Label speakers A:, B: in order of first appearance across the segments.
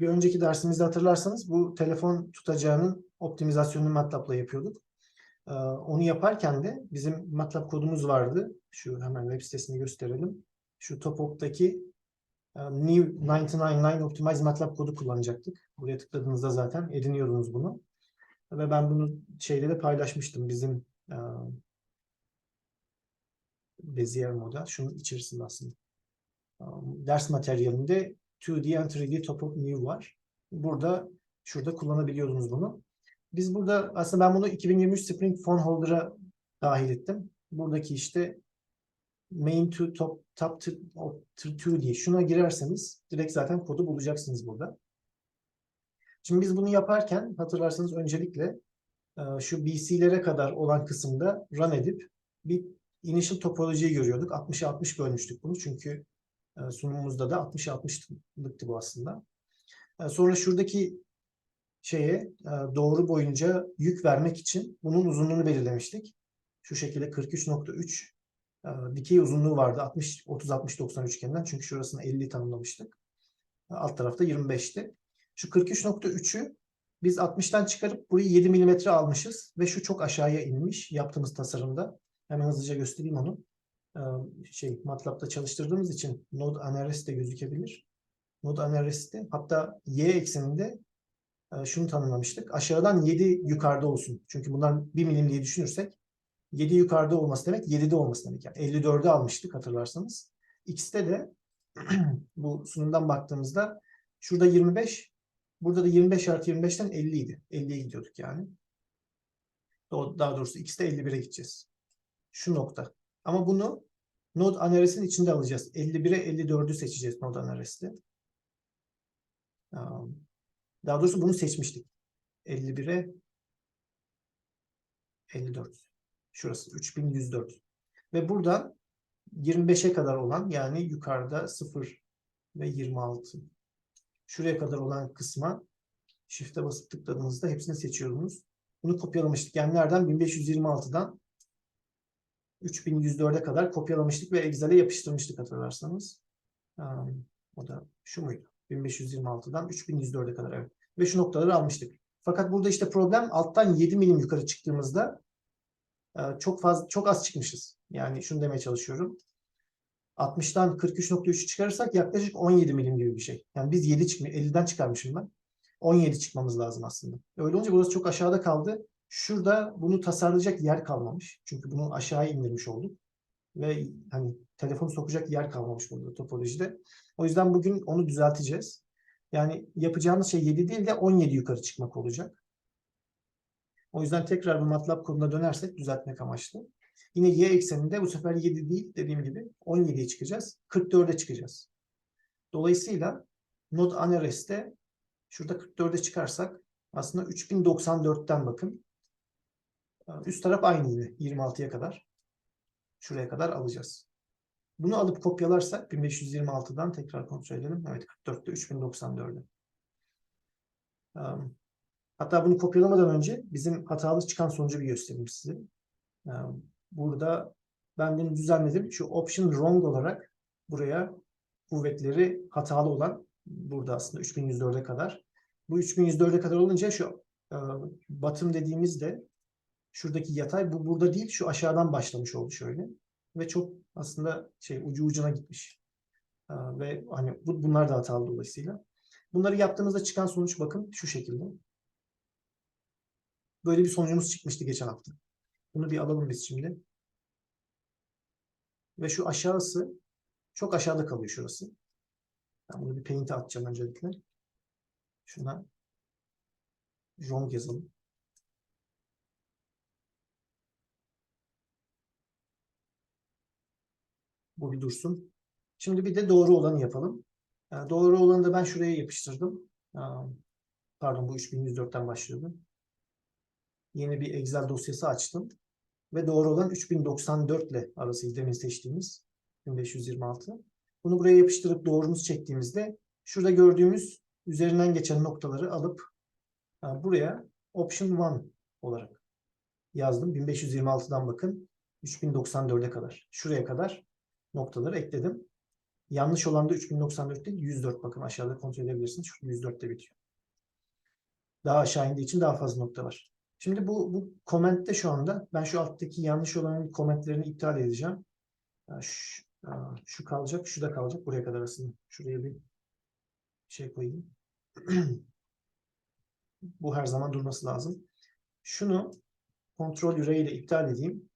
A: bir önceki dersimizde hatırlarsanız bu telefon tutacağının optimizasyonunu MATLAB'la yapıyorduk. Ee, onu yaparken de bizim MATLAB kodumuz vardı. Şu hemen web sitesini gösterelim. Şu Topop'taki e, New 999 Optimize MATLAB kodu kullanacaktık. Buraya tıkladığınızda zaten ediniyordunuz bunu. Ve ben bunu şeyde de paylaşmıştım. Bizim e, Bezier moda. Şunun içerisinde aslında. Um, Ders materyalinde 2D and 3D Topop New var. Burada şurada kullanabiliyordunuz bunu. Biz burada aslında ben bunu 2023 Spring Phone Holder'a dahil ettim. Buradaki işte main to top top to, to, diye şuna girerseniz direkt zaten kodu bulacaksınız burada. Şimdi biz bunu yaparken hatırlarsanız öncelikle e, şu BC'lere kadar olan kısımda run edip bir initial topolojiyi görüyorduk. 60'a 60 bölmüştük bunu çünkü sunumumuzda da 60'a 60'lıktı bu aslında. E, Sonra şuradaki şeye e, doğru boyunca yük vermek için bunun uzunluğunu belirlemiştik. Şu şekilde 43.3 e, dikey uzunluğu vardı 60 30 60 90 üçgeninden çünkü şurasını 50 tanımlamıştık. E, Alt tarafta 25'ti. Şu 43.3'ü biz 60'tan çıkarıp burayı 7 milimetre almışız ve şu çok aşağıya inmiş yaptığımız tasarımda. Hemen hızlıca göstereyim onu. E, Şey MATLAB'da çalıştırdığımız için Node NRS de gözükebilir. Node NRS'te hatta y ekseninde e, şunu tanımlamıştık. Aşağıdan 7 yukarıda olsun. Çünkü bunlar 1 milim diye düşünürsek 7 yukarıda olması demek 7'de olması demek. Yani 54'ü almıştık hatırlarsanız. X'te de bu sunumdan baktığımızda şurada 25 burada da 25 artı 25'ten 50 idi. 50'ye gidiyorduk yani. Daha doğrusu X'te 51'e gideceğiz. Şu nokta. Ama bunu Node NRS'in içinde alacağız. 51'e 54'ü seçeceğiz Node. Um, Daha doğrusu bunu seçmiştik. 51'e 54. Şurası 3104. Ve buradan 25'e kadar olan yani yukarıda 0 ve 26. Şuraya kadar olan kısma Shift'e basıp tıkladığınızda hepsini seçiyorsunuz. Bunu kopyalamıştık. Yani nereden? 1526'dan 3104'e kadar kopyalamıştık ve Excel'e yapıştırmıştık hatırlarsanız. O da şu muydu? 1526'dan 3104'e kadar evet. Ve şu noktaları almıştık. Fakat burada işte problem alttan 7 milim yukarı çıktığımızda e, çok fazla çok az çıkmışız. Yani şunu demeye çalışıyorum. 60'tan 43.3'ü çıkarırsak yaklaşık 17 milim gibi bir şey. Yani biz 7 çıkmıyor. 50'den çıkarmışım ben. 17 çıkmamız lazım aslında. Öyle olunca burası çok aşağıda kaldı. Şurada bunu tasarlayacak yer kalmamış. Çünkü bunu aşağıya indirmiş olduk. Ve hani telefonu sokacak yer kalmamış burada topolojide. O yüzden bugün onu düzelteceğiz. Yani yapacağımız şey 7 değil de 17 yukarı çıkmak olacak. O yüzden tekrar bu MATLAB koduna dönersek düzeltmek amaçlı. Yine y ekseninde bu sefer 7 değil dediğim gibi 17'ye çıkacağız. 44'e çıkacağız. Dolayısıyla Node NRS'te şurada 44'e çıkarsak aslında 3094'ten bakın. Üst taraf aynı yine 26'ya kadar. Şuraya kadar alacağız. Bunu alıp kopyalarsak 1526'dan tekrar kontrol edelim. Evet 44'te 3094'e. Um, Hatta bunu kopyalamadan önce bizim hatalı çıkan sonucu bir göstereyim size. Um, Burada ben bunu düzenledim. Şu option wrong olarak buraya kuvvetleri hatalı olan burada aslında 3104'e kadar. Bu 3104'e kadar olunca şu e, bottom dediğimizde şuradaki yatay bu burada değil şu aşağıdan başlamış oldu şöyle. Ve çok aslında şey ucu ucuna gitmiş. E, ve hani bu, bunlar da hatalı dolayısıyla. Bunları yaptığımızda çıkan sonuç bakın şu şekilde. Böyle bir sonucumuz çıkmıştı geçen hafta. Bunu bir alalım biz şimdi. Ve şu aşağısı çok aşağıda kalıyor şurası. Ben bunu bir paint'e atacağım öncelikle. Şuna wrong yazalım. Bu bir dursun. Şimdi bir de doğru olanı yapalım. Yani doğru olanı da ben şuraya yapıştırdım. Aa, Pardon bu 3104'ten başlıyordu. Yeni bir Excel dosyası açtım. Ve doğru olan 3094 ile arasıydı demin seçtiğimiz 1526. Bunu buraya yapıştırıp doğrumuz çektiğimizde şurada gördüğümüz üzerinden geçen noktaları alıp ha, buraya option 1 olarak yazdım. 1526'dan bakın 3094'e kadar. Şuraya kadar noktaları ekledim. Yanlış olan da 3094 değil 104 bakın aşağıda kontrol edebilirsiniz. Şu 104'te bitiyor. Daha aşağı indiği için daha fazla nokta var. Şimdi bu, bu komentte şu anda ben şu alttaki yanlış olan komentlerini iptal edeceğim. Şu, şu kalacak, şu da kalacak. Buraya kadar aslında. Şuraya bir şey koyayım. Bu her zaman durması lazım. Şunu kontrol üre ile iptal edeyim.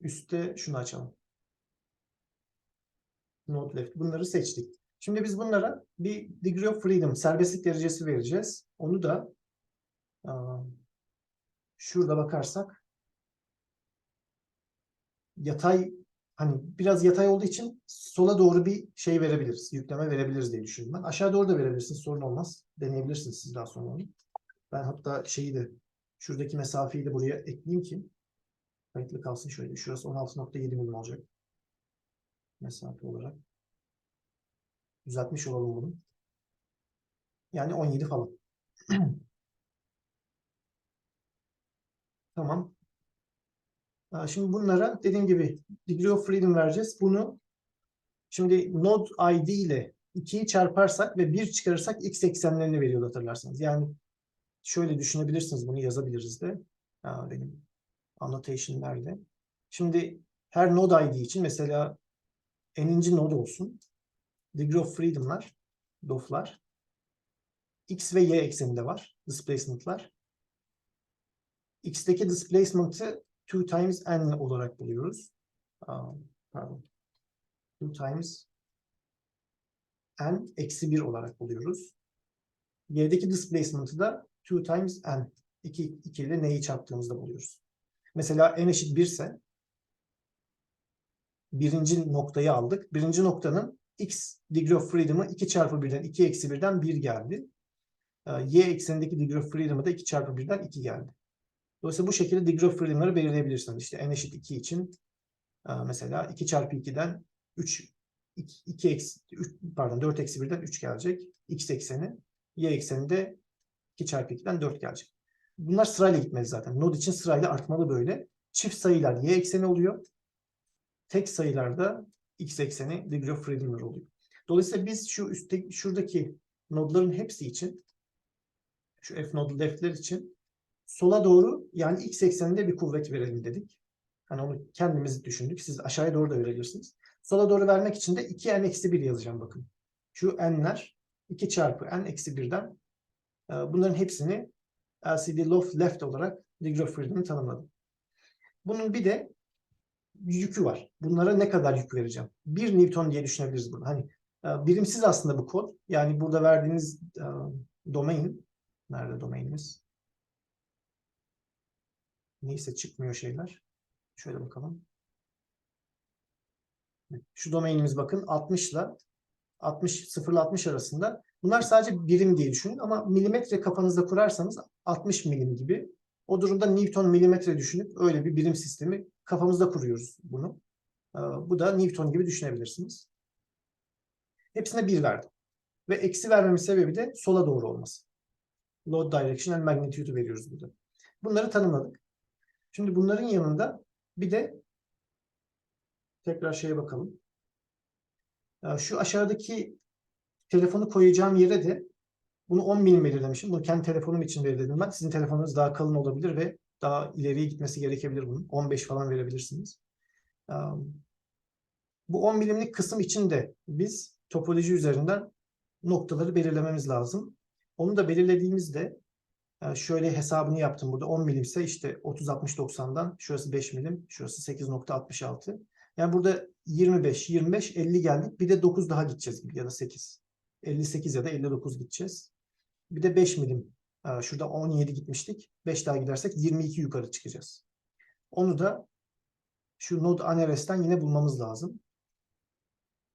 A: Üstte şunu açalım. Node left. Bunları seçtik. Şimdi biz bunlara bir degree of freedom, serbestlik derecesi vereceğiz. Onu da şurada bakarsak yatay hani biraz yatay olduğu için sola doğru bir şey verebiliriz. Yükleme verebiliriz diye düşündüm ben. Aşağı doğru da verebilirsiniz. Sorun olmaz. Deneyebilirsiniz siz daha sonra. Ben hatta şeyi de şuradaki mesafeyi de buraya ekleyeyim ki kayıtlı kalsın şöyle. Şurası 16.7 milim olacak. Mesafe olarak. Düzeltmiş olalım bunu. Yani 17 falan. Tamam. Şimdi bunlara dediğim gibi degree of freedom vereceğiz. Bunu şimdi node id ile 2'yi çarparsak ve 1 çıkarırsak x eksenlerini veriyor hatırlarsanız. Yani şöyle düşünebilirsiniz bunu yazabiliriz de. Benim annotation nerede? Şimdi her node id için mesela n'inci node olsun. Degree of freedom'lar, dof'lar x ve y ekseninde var. Displacement'lar. x'teki displacement'ı 2 times n olarak buluyoruz. Pardon. 2 times n eksi 1 olarak buluyoruz. Y'deki displacement'ı da 2 times n. 2, 2 ile n'yi çarptığımızda buluyoruz. Mesela n eşit 1 ise birinci noktayı aldık. Birinci noktanın x degree of freedom'ı 2 çarpı 1'den 2 eksi 1'den 1 geldi. Ee, Y eksenindeki degree of freedom'ı da 2 çarpı 1'den 2 geldi. Dolayısıyla bu şekilde degree of freedom'ları belirleyebilirsiniz. İşte n eşit 2 için e, mesela 2 çarpı 2'den 3 2, 2 eksi 3, pardon 4 eksi 1'den 3 gelecek. X ekseni. Y ekseninde 2 çarpı 2'den 4 gelecek. Bunlar sırayla gitmeli zaten. Node için sırayla artmalı böyle. Çift sayılar Y ekseni oluyor. Tek sayılarda X ekseni degree of freedom'lar oluyor. Dolayısıyla biz şu üstte şuradaki nodların hepsi için şu F node left'ler için sola doğru yani X ekseninde bir kuvvet verelim dedik. Hani onu kendimiz düşündük. Siz aşağıya doğru da verebilirsiniz. Sola doğru vermek için de 2n eksi 1 yazacağım bakın. Şu n'ler 2 çarpı n eksi 1'den e, bunların hepsini LCD loft left olarak degree of freedom'ı tanımladım. Bunun bir de yükü var. Bunlara ne kadar yük vereceğim? 1 Newton diye düşünebiliriz bunu. Hani e, birimsiz aslında bu kod. Yani burada verdiğiniz e, domain nerede domainimiz? Neyse çıkmıyor şeyler. Şöyle bakalım. Şu domainimiz bakın 60 ile 60 0 ile 60 arasında. Bunlar sadece birim diye düşünün ama milimetre kafanızda kurarsanız 60 milim gibi. O durumda Newton milimetre düşünüp öyle bir birim sistemi kafamızda kuruyoruz bunu. Ee, Bu da Newton gibi düşünebilirsiniz. Hepsine 1 verdim. Ve eksi vermemin sebebi de sola doğru olması. Load direction and magnitude'u veriyoruz burada. Bunları tanımladık. Şimdi bunların yanında bir de tekrar şeye bakalım. Ee, Şu aşağıdaki telefonu koyacağım yere de bunu 10 milim belirlemişim. Bunu kendi telefonum için belirledim ben. Sizin telefonunuz daha kalın olabilir ve daha ileriye gitmesi gerekebilir bunun. 15 falan verebilirsiniz. Bu 10 milimlik kısım için de biz topoloji üzerinden noktaları belirlememiz lazım. Onu da belirlediğimizde e, şöyle hesabını yaptım burada 10 milimse işte 30 60 90'dan şurası 5 milim, şurası 8.66. Yani burada 25 25 50 geldik. Bir de 9 daha gideceğiz gibi ya da 8. 58 ya da 59 gideceğiz. Bir de 5 milim. e, Şurada 17 gitmiştik. 5 daha gidersek 22 yukarı çıkacağız. Onu da şu node aneres'ten yine bulmamız lazım.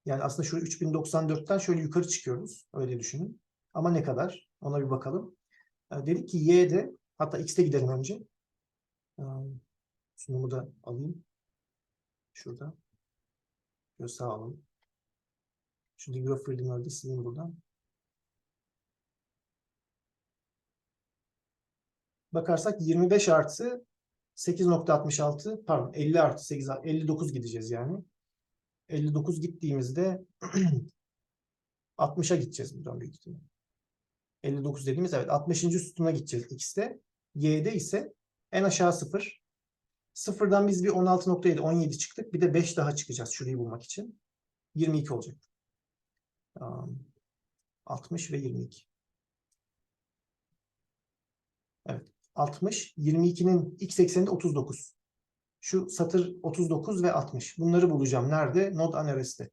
A: Yani aslında şu 3094'ten şöyle yukarı çıkıyoruz. Öyle düşünün. Ama ne kadar? Ona bir bakalım. E, Dedik ki y'de hatta x'te gidelim önce. E, Sunumu da alayım. Şurada. Şöyle sağ olun. Degree of freedom'ları da sileyim buradan. Bakarsak 25 artı 8.66 pardon 50 artı 8 59 gideceğiz yani. 59 gittiğimizde 60'a gideceğiz buradan büyük ihtimal. 59 dediğimiz evet 60. sütuna gideceğiz x'te. y'de ise en aşağı 0. Sıfırdan biz bir 16.7 17 çıktık. Bir de 5 daha çıkacağız şurayı bulmak için. 22 olacak. Um, 60 ve 22. Evet. 60. 22'nin x ekseninde 39. Şu satır 39 ve 60. Bunları bulacağım. Nerede? Node anareste.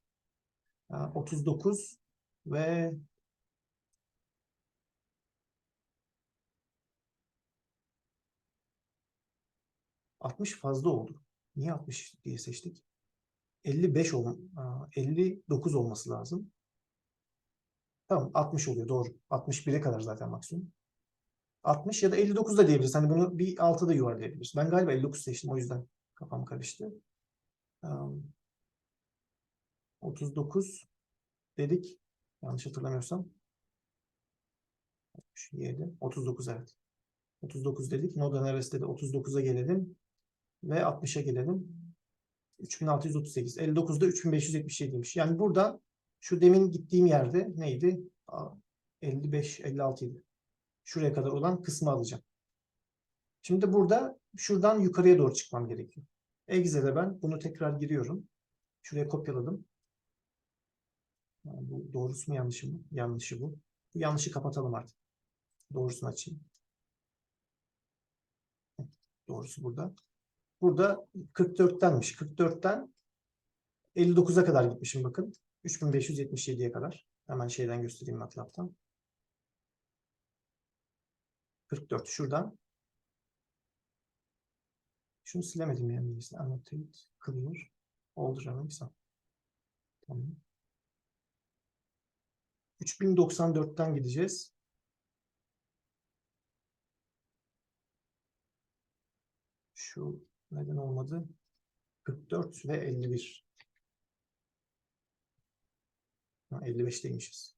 A: 39 ve ...60 fazla oldu. Niye 60 diye seçtik? 55 ol, aa, 59 olması lazım. Tamam 60 oluyor doğru. 61'e kadar zaten maksimum. 60 ya da 59 da diyebiliriz. Hani bunu bir altıda yuvarlayabiliriz. Ben galiba 59 seçtim o yüzden kafam karıştı. Um, 39 dedik. Yanlış hatırlamıyorsam. 67, 39 evet. 39 dedik. Node arasında de 39'a gelelim. Ve 60'a gelelim. 3638. 59'da 3577'ymiş. Yani burada şu demin gittiğim yerde neydi? Aa, 55, 56 idi. Şuraya kadar olan kısmı alacağım. Şimdi burada şuradan yukarıya doğru çıkmam gerekiyor. Excel'e ben bunu tekrar giriyorum. Şuraya kopyaladım. Yani bu doğrusu mu yanlışı mı? Yanlışı bu. Bu yanlışı kapatalım artık. Doğrusunu açayım. Doğrusu burada. Burada 44'tenmiş. 44'ten 59'a kadar gitmişim bakın. 3577'ye kadar. Hemen şeyden göstereyim MATLAB'tan. 44 şuradan. Şunu silemedim yani. Annotate, clear, oldu remix'a. Tamam. 3094'ten gideceğiz. Şu neden olmadı? 44 ve 51. Ha, 55'teymişiz.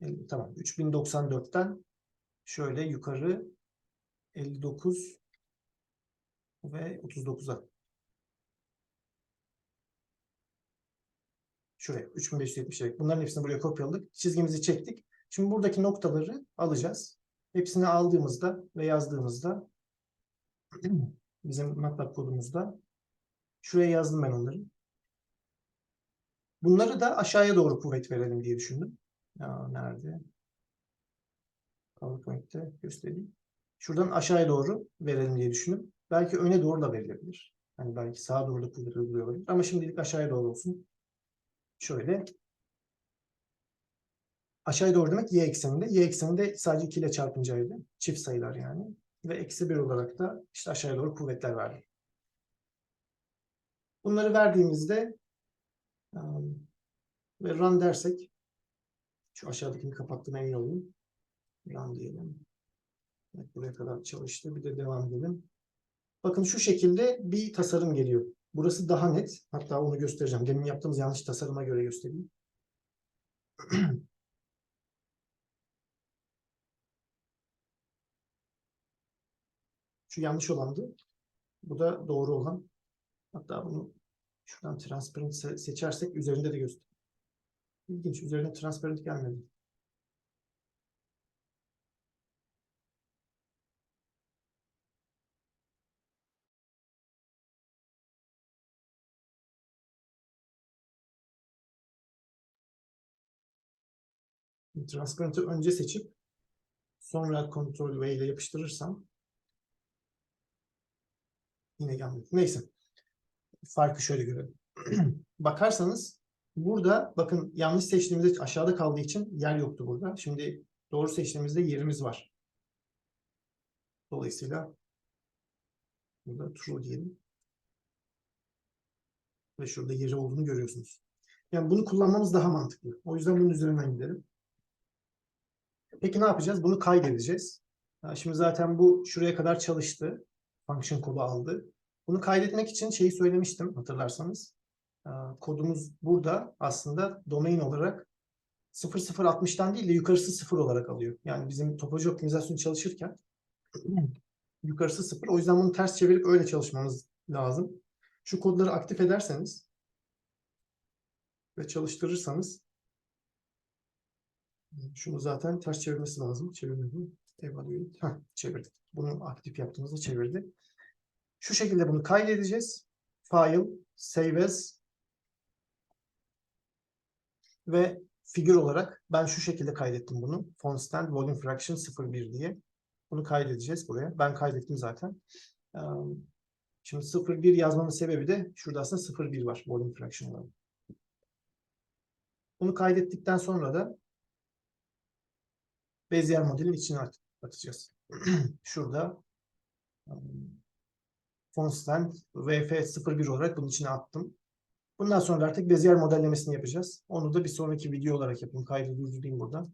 A: 50, tamam. 3094'ten şöyle yukarı 59 ve 39'a. Şuraya 3570'e. Bunların hepsini buraya kopyaladık. Çizgimizi çektik. Şimdi buradaki noktaları alacağız. Hepsini aldığımızda ve yazdığımızda bizim MATLAB kodumuzda şuraya yazdım ben onları. Bunları da aşağıya doğru kuvvet verelim diye düşündüm. Ya, nerede? PowerPoint'te göstereyim. Şuradan aşağıya doğru verelim diye düşündüm. Belki öne doğru da verilebilir. Hani belki sağa doğru da kuvvet uyguluyor olabilir. Ama şimdilik aşağıya doğru olsun. Şöyle. Aşağıya doğru demek y ekseninde. Y ekseninde sadece 2 ile çarpıncaydı. Çift sayılar yani. Ve eksi 1 olarak da işte aşağıya doğru kuvvetler verdim. Bunları verdiğimizde ve run dersek şu aşağıdakini kapattığına emin olayım. Run diyelim. Evet, buraya kadar çalıştı. Bir de devam edelim. Bakın şu şekilde bir tasarım geliyor. Burası daha net. Hatta onu göstereceğim. Demin yaptığımız yanlış tasarıma göre göstereyim. Şu yanlış olandı. Bu da doğru olan. Hatta bunu şuradan transparent se seçersek üzerinde de göster. İlginç. Üzerine transparent gelmedi. Transparent'ı önce seçip sonra Ctrl V ile yapıştırırsam yine gelmedi. Neyse. Farkı şöyle görelim. Bakarsanız burada bakın yanlış seçtiğimizde aşağıda kaldığı için yer yoktu burada. Şimdi doğru seçtiğimizde yerimiz var. Dolayısıyla burada true diyelim. Ve şurada yeri olduğunu görüyorsunuz. Yani bunu kullanmamız daha mantıklı. O yüzden bunun üzerinden gidelim. Peki ne yapacağız? Bunu kaydedeceğiz. Şimdi zaten bu şuraya kadar çalıştı. Function kodu aldı. Bunu kaydetmek için şeyi söylemiştim hatırlarsanız. Kodumuz burada aslında domain olarak 0060'tan değil de yukarısı 0 olarak alıyor. Yani bizim topoloji optimizasyonu çalışırken yukarısı 0. O yüzden bunu ters çevirip öyle çalışmamız lazım. Şu kodları aktif ederseniz ve çalıştırırsanız Şunu zaten ters çevirmesi lazım. Çevirmedim. Evaluate. Heh, çevirdik. Bunu aktif yaptığımızda çevirdi. Şu şekilde bunu kaydedeceğiz. File, Save As ve figür olarak ben şu şekilde kaydettim bunu. Font stand volume fraction 01 diye. Bunu kaydedeceğiz buraya. Ben kaydettim zaten. Şimdi 01 yazmamın sebebi de şurada aslında 01 var volume fraction olarak. Bunu kaydettikten sonra da Bezier modelin içine at- atacağız. Şurada font stand VF01 olarak bunun içine attım. Bundan sonra artık Bezier modellemesini yapacağız. Onu da bir sonraki video olarak yapayım. Kaydı durdurayım buradan.